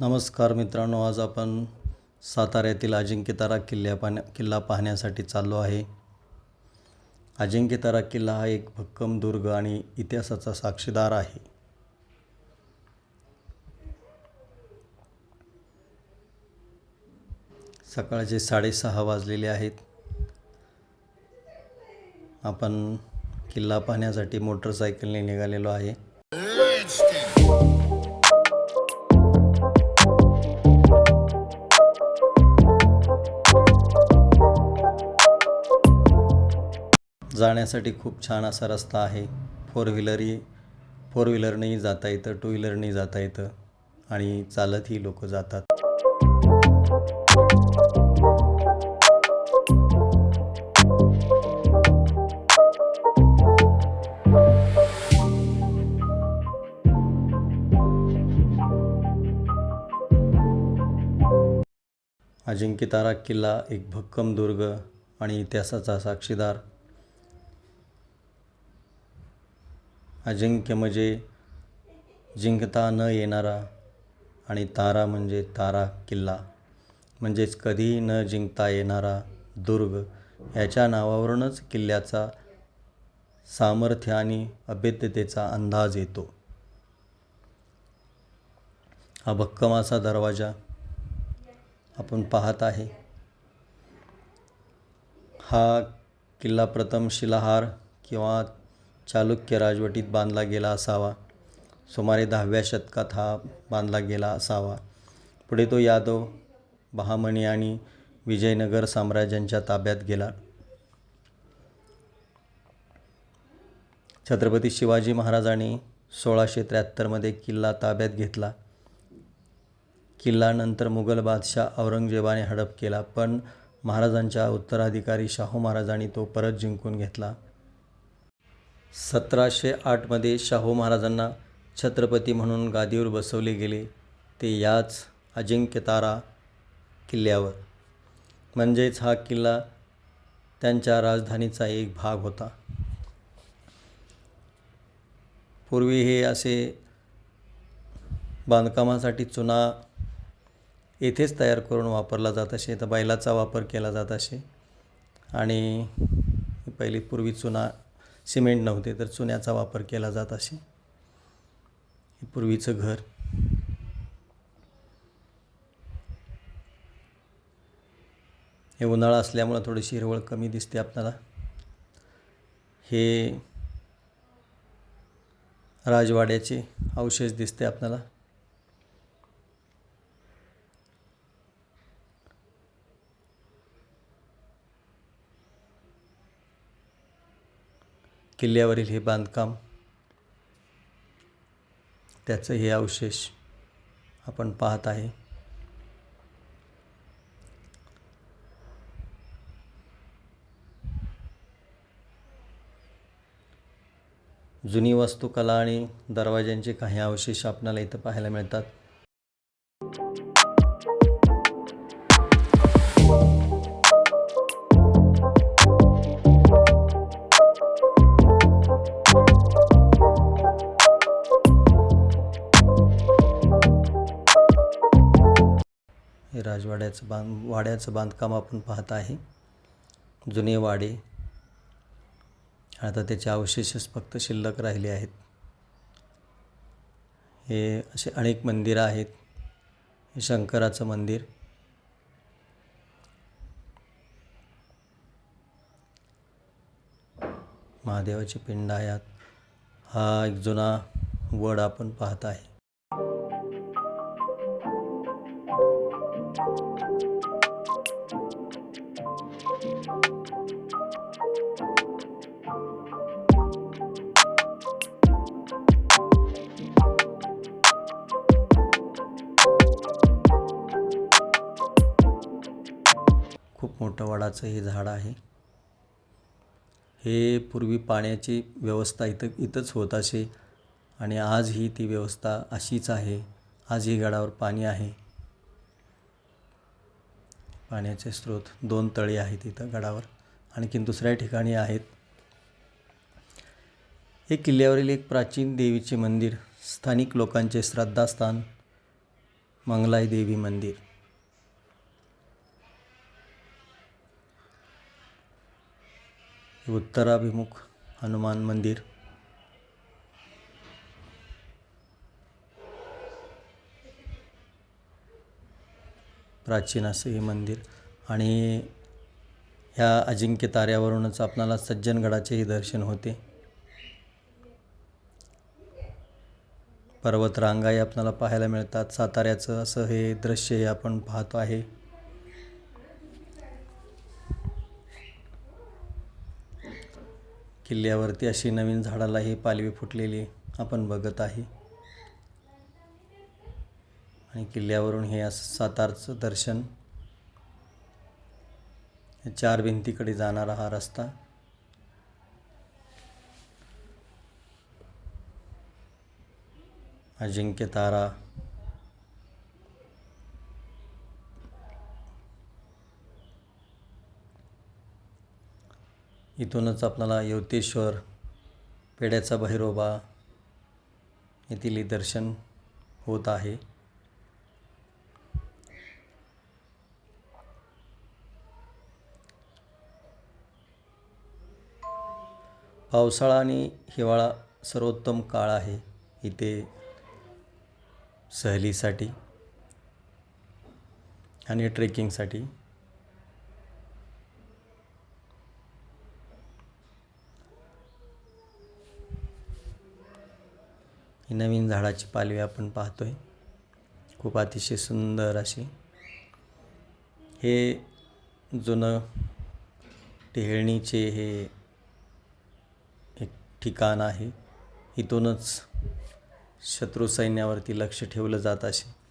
नमस्कार मित्रांनो आज आपण साताऱ्यातील अजिंक्यतारा किल्ल्या पाहण्या किल्ला पाहण्यासाठी चाललो आहे. अजिंक्यतारा किल्ला हा एक भक्कम दुर्ग आणि इतिहासाचा साक्षीदार आहे. सकाळचे साडेसहा वाजलेले आहेत. आपण किल्ला पाहण्यासाठी मोटरसायकलने निघालेलो आहे. जाण्यासाठी खूप छान असा रस्ता आहे. फोर व्हीलरही फोर व्हीलरनेही जाता येतं टू व्हीलरनेही जाता येतं आणि चालतही लोक जातात. अजिंक्यतारा किल्ला एक भक्कम दुर्ग आणि इतिहासाचा साक्षीदार. अजिंक्य म्हणजे जिंकता न येणारा आणि तारा म्हणजे तारा किल्ला. म्हणजेच कधीही न जिंकता येणारा दुर्ग याच्या नावावरूनच किल्ल्याचा सामर्थ्य आणि अभेद्यतेचा अंदाज येतो. हा भक्कम असा दरवाजा आपण पाहत आहे. हा किल्ला प्रथम शिलाहार किंवा चालुक्य राजवटीत बांधला गेला असावा. सुमारे दहाव्या शतकात हा बांधला गेला असावा. पुढे तो यादव बहामणी आणि विजयनगर साम्राज्यांच्या ताब्यात गेला. छत्रपती शिवाजी महाराजांनी सोळाशे त्र्याहत्तरमध्ये किल्ला ताब्यात घेतला. किल्ला नंतर मुघल बादशाह औरंगजेबाने हडप केला पण महाराजांच्या उत्तराधिकारी शाहू महाराजांनी तो परत जिंकून घेतला. सतराशे आठमध्ये शाहू महाराजांना छत्रपती म्हणून गादीवर बसवले गेले. ते याच अजिंक्यतारा किल्ल्यावर. म्हणजेच हा किल्ला त्यांच्या राजधानीचा एक भाग होता. पूर्वी हे असे बांधकामासाठी चुना येथेच तयार करून वापरला जात असे तर बैलाचा वापर केला जात असे. आणि पहिली पूर्वी चुना सिमेंट नव्हते तर चुन्याचा वापर केला जात असे. पूर्वीचं घर. हे उन्हाळा असल्यामुळं थोडीशी हिरवळ कमी दिसते आपल्याला. हे राजवाड्याचे अवशेष दिसते आपल्याला. किल्ल्यावरील हे बांधकाम त्याचं हे अवशेष आपण पाहत आहे. जुनी वास्तुकला आणि दरवाज्यांचे काही अवशेष आपल्याला इथं पाहायला मिळतात. राजवाड्याचं बांध वाड्याचं बांधकाम आपण पाहत आहे. जुने वाडे. आता त्याचे अवशेषच फक्त शिल्लक राहिले आहेत. हे असे अनेक मंदिरं आहेत. हे शंकराचं मंदिर. महादेवाची पिंड आहेत हा एक जुना वड आपण पाहत आहे. खूप मोठं वडाचं हे झाड आहे. हे पूर्वी पाण्याची व्यवस्था इथं इथंच होत असे आणि आजही ती व्यवस्था अशीच आहे. आजही गडावर पाणी आहे. पाण्याचे स्रोत दोन तळी आहेत इथं गडावर. आणखीन दुसऱ्या ठिकाणी आहेत. हे किल्ल्यावरील एक प्राचीन देवीचे मंदिर स्थानिक लोकांचे श्रद्धास्थान मंगलाई देवी मंदिर. उत्तराभिमुख हनुमान मंदिर. प्राचीन असं हे मंदिर. आणि ह्या अजिंक्य ताऱ्यावरूनच आपणाला सज्जनगडाचेही दर्शन होते. पर्वतरांगाही आपणाला पाहायला मिळतात. साताऱ्याचं असं हे दृश्य हे आपण पाहतो आहे. किल्ल्यावरती अशी नवीन झाडालाही पालवी फुटलेली आपण बघत आहे. आणि किल्ल्यावरून हे असं सातारचं दर्शन. चार भिंतीकडे जाणारा हा रस्ता. अजिंक्य तारा. इथूनच आपल्याला यवतेश्वर पेड्याचा भैरोबा येथील दर्शन होत आहे. पावसाळा आणि हिवाळा सर्वोत्तम काळ आहे इथे सहलीसाठी आणि ट्रेकिंगसाठी. ही नवीन झाडाची पालवी आपण पाहतोय. खूप अतिशय सुंदर अशी. हे जुनं टेहळणीचे हे एक ठिकाण आहे. इथूनच शत्रू सैन्यावरती लक्ष ठेवलं जात असे.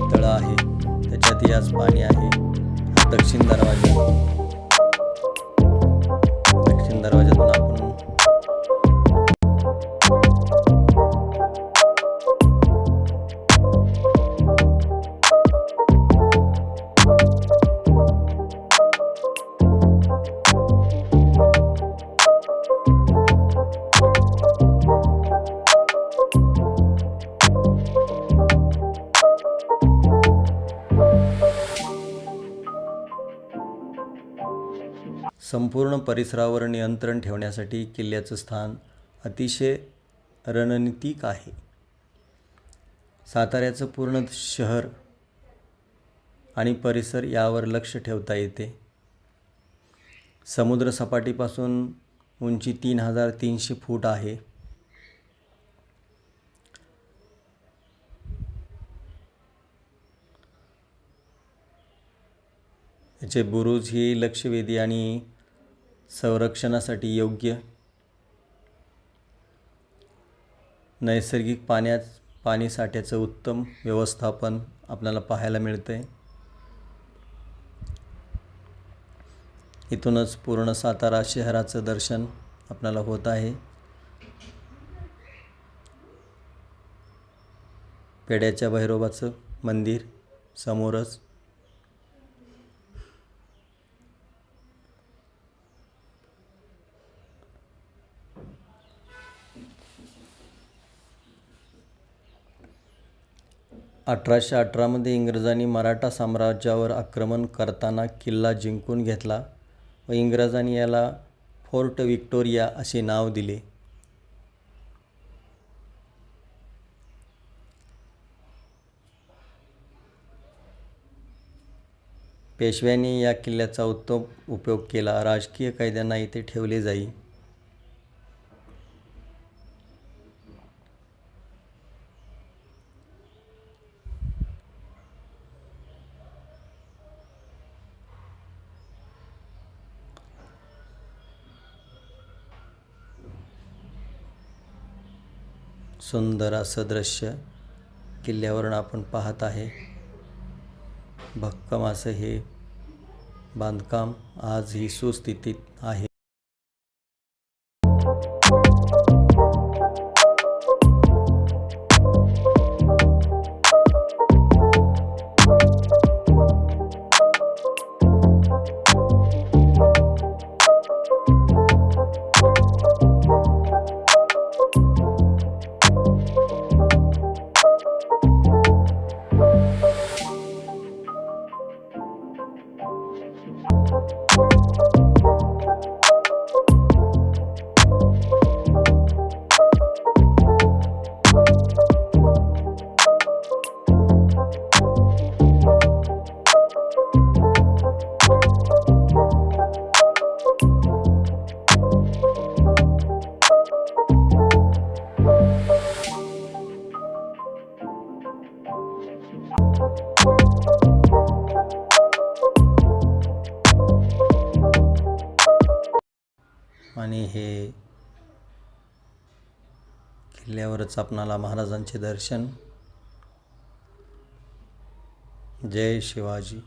तळ आहे. त्याच्यातही आज पाणी आहे. दक्षिण दरवाजा. दक्षिण दरवाजातून आपण संपूर्ण परिसरावर नियंत्रण ठेवण्यासाठी किल्ल्याचं स्थान अतिशय रणनीतिक आहे. साताऱ्याचं पूर्ण शहर आणि परिसर यावर लक्ष ठेवता येते. समुद्रसपाटीपासून उंची तीन हजार तीनशे फूट आहे. याचे बुरुज ही लक्षवेधी आणि संरक्षणासाठी योग्य नैसर्गिक पाण्यात पाणी साठ्याचं उत्तम व्यवस्थापन आपल्याला पाहायला मिळतं. आहे इथूनच पूर्ण सातारा शहराचं दर्शन आपल्याला होत आहे. पेड्याच्या भैरोबाचं मंदिर समोरच. अठराशे अठरामध्ये इंग्रजांनी मराठा साम्राज्यावर आक्रमण करताना किल्ला जिंकून घेतला व इंग्रजांनी याला फोर्ट विक्टोरिया असे नाव दिले. पेशव्यांनी या किल्ल्याचा उत्तम उपयोग केला. राजकीय कैद्यांना इथे ठेवले जाई. सुंदर असं दृश्य किल्ल्यावरून आपण पाहत आहे. भक्कम असं हे बांधकाम आजही सुस्थितीत आहे. किल्ल्यावरच आपणाला महाराजांचे दर्शन. जय शिवाजी.